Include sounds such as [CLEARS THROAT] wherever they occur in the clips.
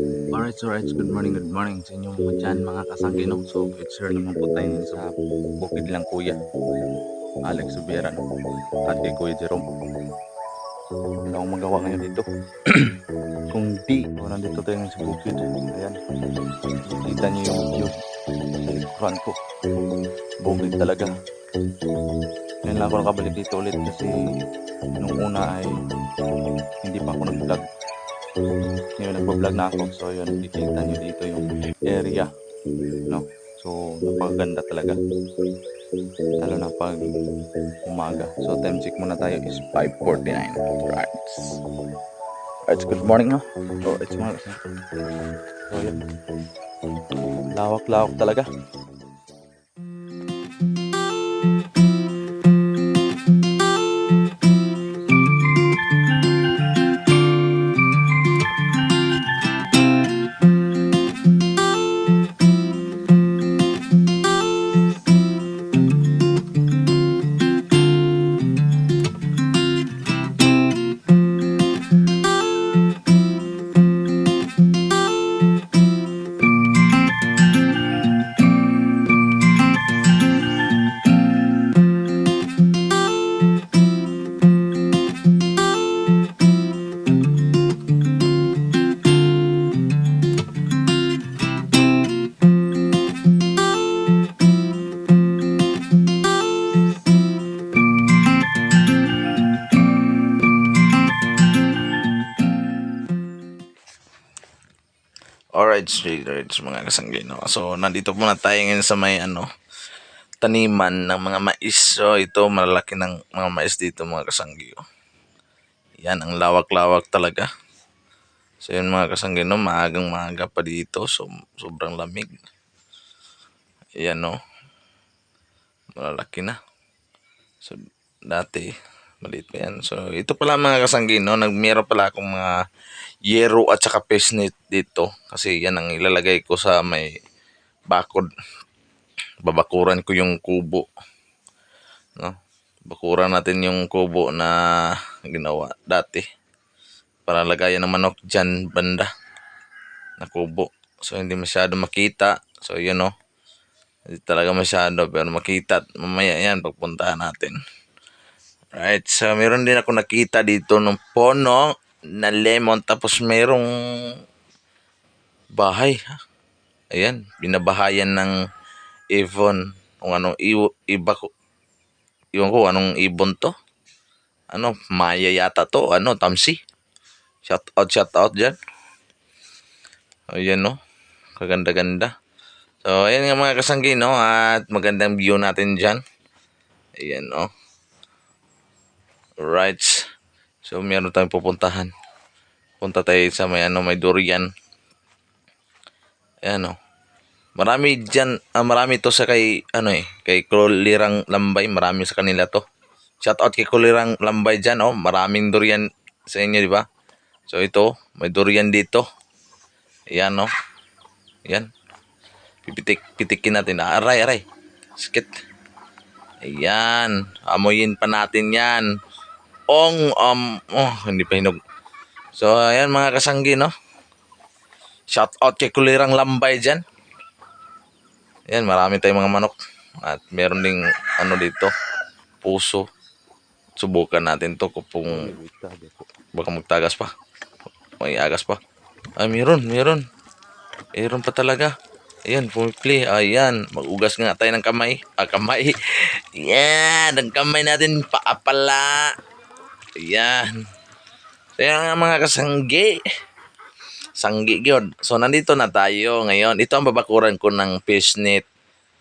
Alright, so right, good morning, good morning sa inyong mga dyan, mga kasangkino. So, it's here naman po tayo sa bukid lang kuya. Alex Subera at kay Kuya Jerome. Wala akong magawa ngayon dito. [CLEARS THROAT] Kung di, o nandito tayo sa bukid. Ayan. Kita niyo yung view sa ko. Bukid talaga. Ngayon lang ako nakabalik dito ulit kasi nung una ay hindi pa ako nag-vlog. Ngayon nagpa-vlog na ako. So yun, nakikita nyo dito yung area. No? So napakaganda talaga. Lalo na pag umaga. So time check muna tayo is 5.49. Right. Right, good morning no? So it's mga So yun. Lawak-lawak talaga. Alright, right, mga kasanggino. So, nandito muna tayo ngayon sa may ano, taniman ng mga mais. So, ito, malalaki ng mga mais dito, mga kasanggiyo. Yan, ang lawak-lawak talaga. So, yun mga kasanggino, maagang maaga pa dito. So, sobrang lamig. Yan, no. Malalaki na. So, dati, maliit pa yan. So, ito pala mga kasanggino, nagmero pala akong mga yero at saka pesnet dito. Kasi yan ang ilalagay ko sa may bakod. Babakuran ko yung kubo. No? Bakuran natin yung kubo na ginawa dati. Para lagayan ng manok dyan banda. Na kubo. So, hindi masyado makita. So, yun no. Hindi talaga masyado pero makita. Mamaya yan pagpuntahan natin. Right, so meron din ako nakita dito ng pono na lemon tapos merong bahay. Ha? Ayan, binabahayan ng Avon kung anong i- iba ko iwan ko anong ibon to. Ano, Maya yata to, ano, Tamsi. Shout out, shout out dyan. Ayan no, kaganda-ganda. So, ayan nga mga kasanggi, no, at magandang view natin dyan. Ayan no. Right. So, meron tayong pupuntahan. Punta tayo sa may, ano, may durian. Ayan, oh. Marami dyan, ah, marami to sa kay, ano eh, kay Kulirang Lambay. Marami sa kanila to. Shout out kay Kulirang Lambay dyan, oh. Maraming durian sa inyo, di ba? So, ito, may durian dito. Ayan, oh. Ayan. Pipitik, pitikin natin. Ah, aray, aray. Skit. Ayan. Amoyin pa natin yan. Ong, um, oh, hindi pa hinog. So, ayan mga kasanggi, no? Shout out kay Kulirang Lambay dyan. Ayan, marami tayong mga manok. At meron ding, ano dito, puso. Subukan natin to kung baka magtagas pa. May agas pa. Ay, meron, meron. Meron pa talaga. Ayan, pumipli. Ayan, magugas nga tayo ng kamay. Ah, kamay. [LAUGHS] Yan, ang kamay natin paapala. Ayan. Kaya nga mga kasanggi. Sanggi yun. So, nandito na tayo ngayon. Ito ang babakuran ko ng fishnet.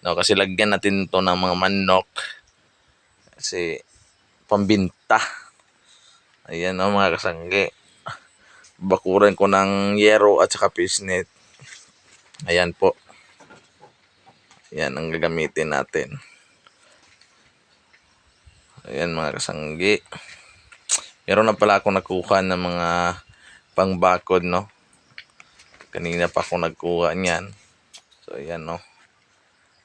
No, kasi lagyan natin to ng mga manok. Kasi, pambinta. Ayan no, mga kasanggi. Bakuran ko ng yero at saka fishnet. Ayan po. Ayan ang gagamitin natin. Ayan mga kasanggi. Meron na pala ako nakuha ng mga pangbakod, no? Kanina pa ako nagkuha niyan. So, ayan, no?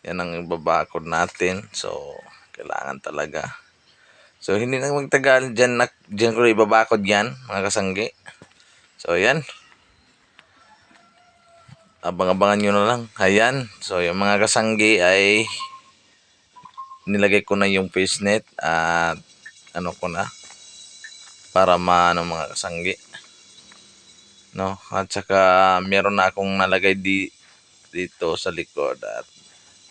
Yan ang ibabakod natin. So, kailangan talaga. So, hindi na magtagal. Diyan, na, diyan ko ibabakod yan, mga kasanggi. So, ayan. abang-abangan nyo na lang. Ayan. So, yung mga kasanggi ay nilagay ko na yung face net at ano ko na para maano mga kasanggi. No? At saka meron na akong nalagay di, dito sa likod at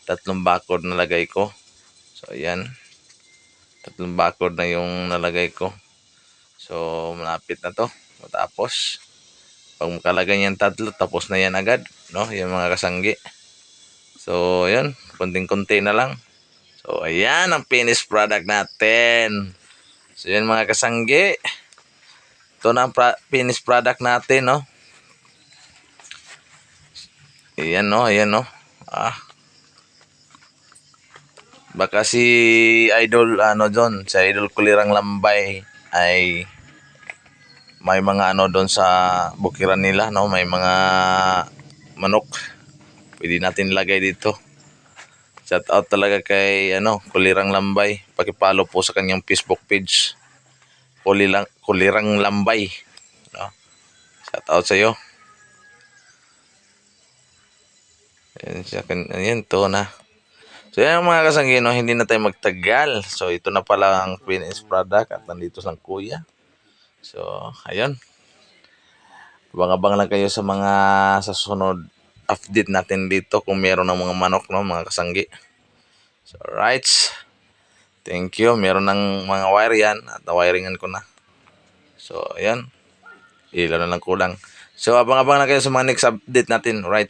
tatlong bakod nalagay ko. So, ayan. Tatlong bakod na yung nalagay ko. So, malapit na to. Matapos. Pag makalagay niyan tatlo, tapos na yan agad. No? Yung mga kasanggi. So, yun. Kunting-kunti na lang. So, ayan ang finished product natin. So, yan mga kasanggi. Ito na ang pra- finished product natin, no? Ayan, no? Ayan, no? Ah. Baka si Idol, ano doon, si Idol Kulirang Lambay ay may mga ano doon sa bukiran nila, no? May mga manok. Pwede natin lagay dito. Shout out talaga kay ano, Kulirang Lambay. Paki-follow po sa kanyang Facebook page. Kulirang Kulirang Lambay. No? Shout out sa iyo. Ayan siya, ayan to na. So yan mga kasangino, hindi na tayo magtagal. So ito na pala ang finished product at nandito sang kuya. So ayun. Abang-abang lang kayo sa mga sa sunod update natin dito kung meron ng mga manok no mga kasanggi. So right. Thank you. Meron ng mga wire yan at na-wiringan ko na. So ayan. Ilan na lang kulang. So abang-abang lang kayo sa mga next update natin. Right.